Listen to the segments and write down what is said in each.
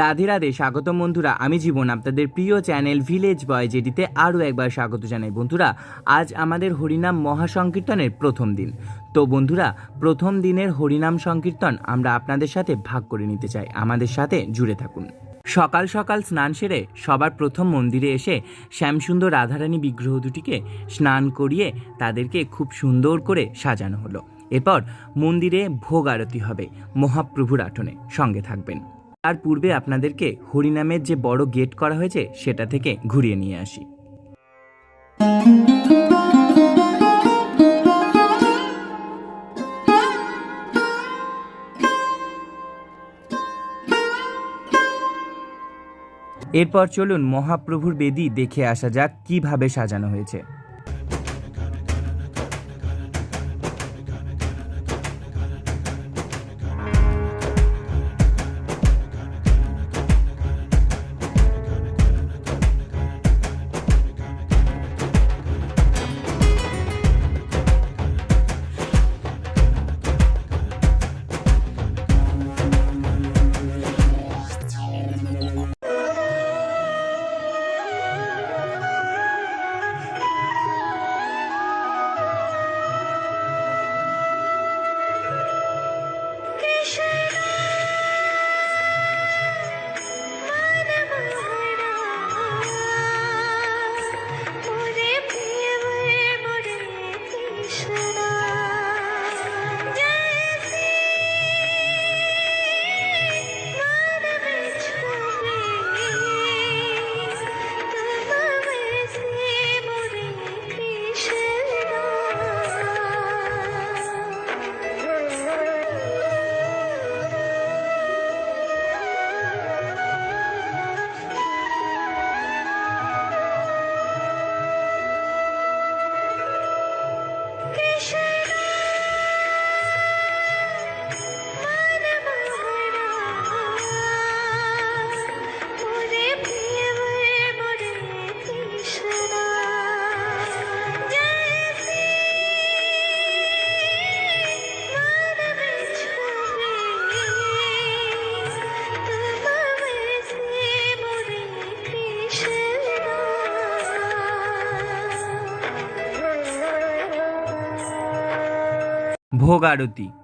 রাধে রাধে স্বাগত বন্ধুরা। আমি জীবন, আপনাদের প্রিয় চ্যানেল ভিলেজ বয়, যেটিতে আরও একবার স্বাগত জানাই। বন্ধুরা, আজ আমাদের হরিনাম মহাসংকীর্তনের প্রথম দিন। তো বন্ধুরা, প্রথম দিনের হরিনাম সংকীর্তন আমরা আপনাদের সাথে ভাগ করে নিতে চাই। আমাদের সাথে জুড়ে থাকুন। সকাল সকাল স্নান সেরে সবার প্রথম মন্দিরে এসে শ্যামসুন্দর রাধারানী বিগ্রহ দুটিকে স্নান করিয়ে তাদেরকে খুব সুন্দর করে সাজানো হলো। এরপর মন্দিরে ভোগ আরতি হবে, মহাপ্রভুর আটনে সঙ্গে থাকবেন। তার পূর্বে আপনাদেরকে হরিনামের যে বড় গেট করা হয়েছে, সেটা থেকে ঘুরিয়ে নিয়ে আসি। এরপর চলুন মহাপ্রভুর বেদি দেখে আসা যাক কীভাবে সাজানো হয়েছে। Krishna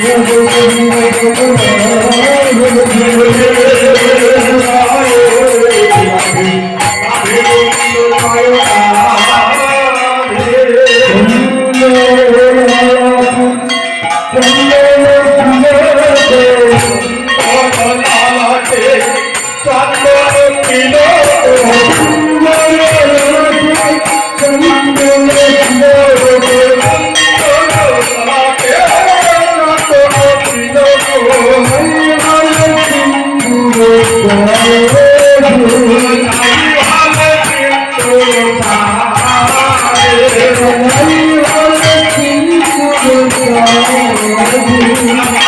Thank you. Ini 家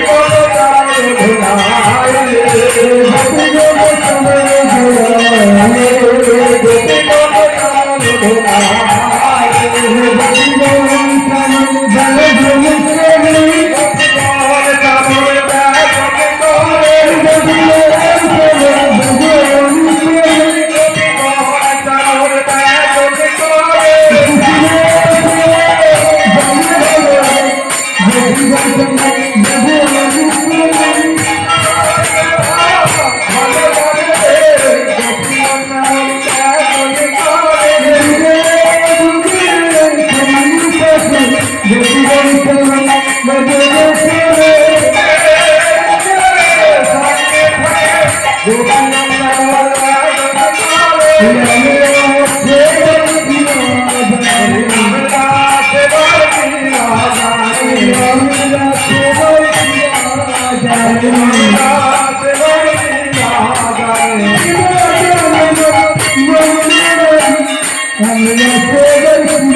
Govinda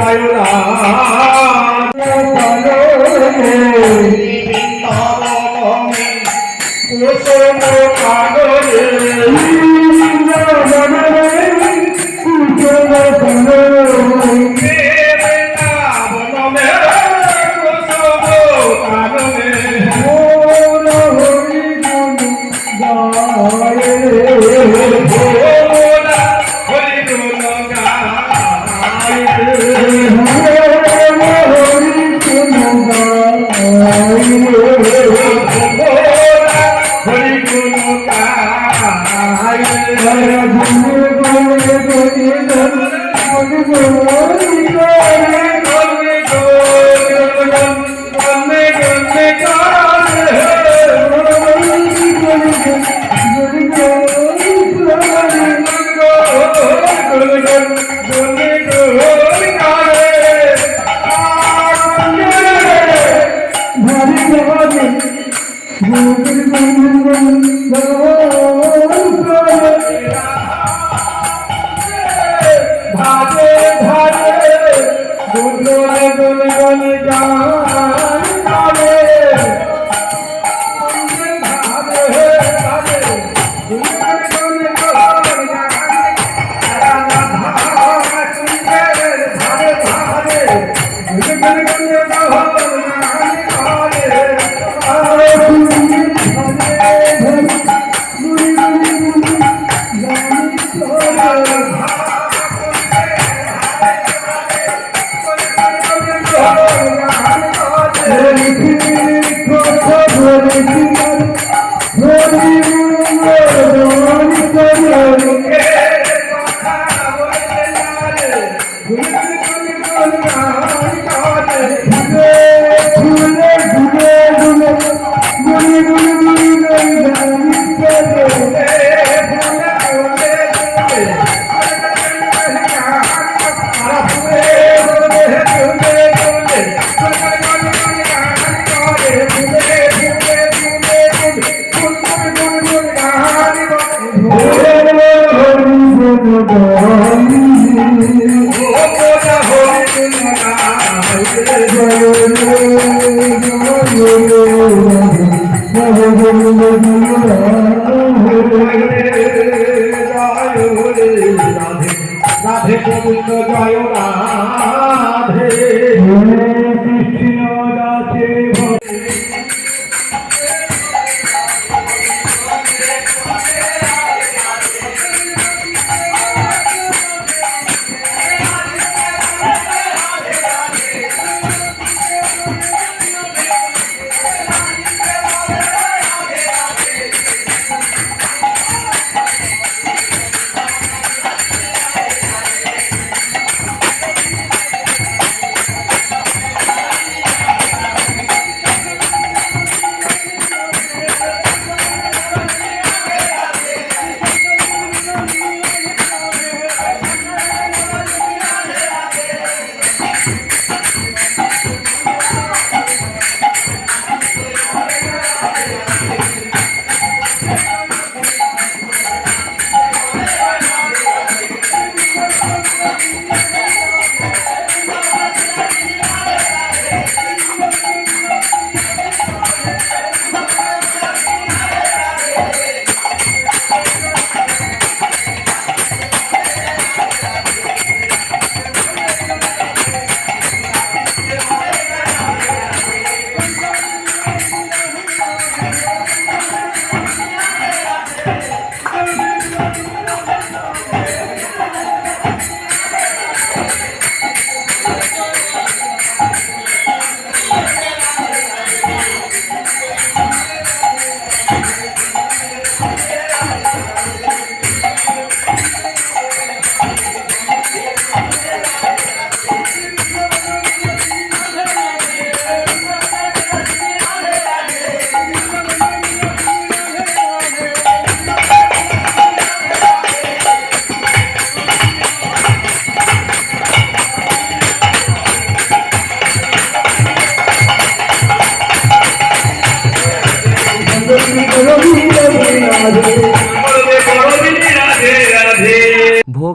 加油！গাইতে গন্নে গুনে গুনে রাধে গোবিন্দ জয় রাধে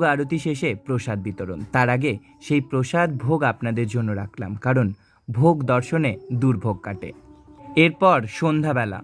আরতি শেষে প্রসাদ বিতরণ। তার আগে সেই প্রসাদ ভোগ আপনাদের জন্য রাখলাম, কারণ ভোগ দর্শনে দুর্ভোগ কাটে। এরপর সন্ধ্যাবেলা।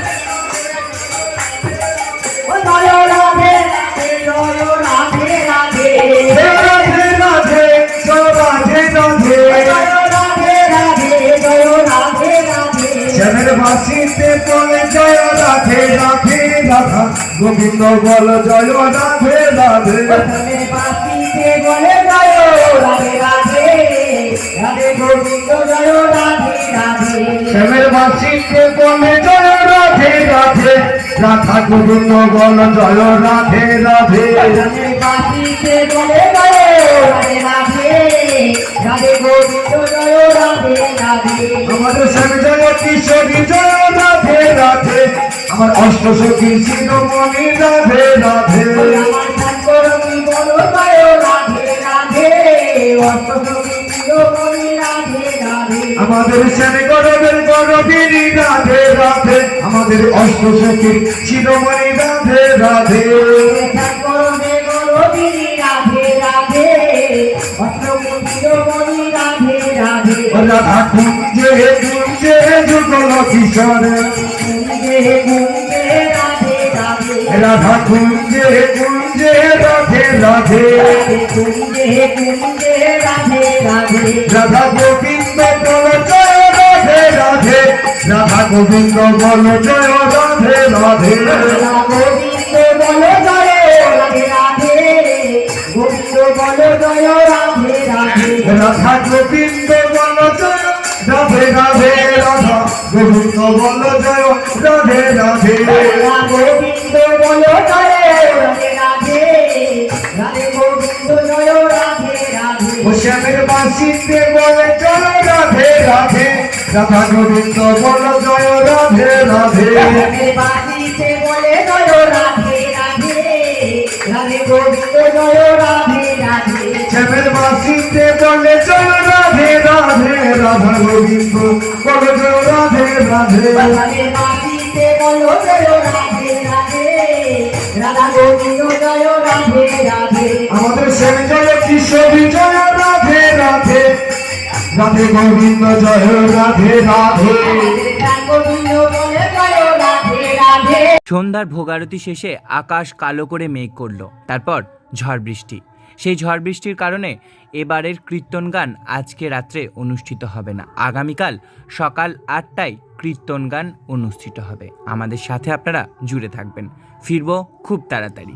রাধে রাধে রাধা। গোবিন্দ বল জয় রাধে রাধে। শ্যামের বাসিতে বলে জয় রাধে রাধে। রাধা গোবিন্দ বল জয় রাধে রাধে। আমাদের স্বামী জয় কিশোরী জয় রাধে রাধে। আমার অষ্ট সখী শিরোমণি রাধে রাধে। আমাদের স্বামী গরবের গরবিনী রাধে রাধে। আমাদের অষ্ট সখী শিরোমণি রাধে রাধে। রাধা কুঞ্জে কুঞ্জে যুগল কিশোরে। রাধা কুঞ্জে কুঞ্জে রাধে রাধে রাধা গোবিন্দ বল জয় রাধে রাধে। রাধা গোবিন্দ বল জয় রাধে রাধে। রাধা গোবিন্দ বল জয় রাধে। রাধে রাধা গোবিন্দ বল জয় রাধে। রাধে গোবিন্দ বলো জয় রাধে রাধে। রাধে গোবিন্দ জয় রাধে রাধে শ্যামের বলে, জয় রাধে রাধে। রাধা গোবিন্দ বল, জয় রাধে রাধে। রাধে বাসিতে বলে জয় রাধে রাধে রাধে গোবিন্দ জয় রাধে রাধে শ্যামের বাসিতে বলে, জয় রাধে রাধে। রাধা গোবিন্দ বল, জয় রাধে রাধে। রাধে বাসিতে বলো জয় রাধে রাধে। রাধা গোবিন্দ জয় রাধে রাধে। আমাদের শ্যাম জয় কিশোরী জয় রাধে রাধে। রাধে গোবিন্দ জয় রাধে রাধে। রাধে গোবিন্দ বলে জয় রাধে রাধে। সন্ধ্যার ভোগারতি শেষে আকাশ কালো করে মেঘ করল তারপর ঝড় বৃষ্টি। সেই ঝড় বৃষ্টির কারণে এবারের কীর্তন গান আজকে রাত্রে অনুষ্ঠিত হবে না। আগামীকাল সকাল আটটায় কীর্তন গান অনুষ্ঠিত হবে। আমাদের সাথে আপনারা জুড়ে থাকবেন। ফিরবো খুব তাড়াতাড়ি।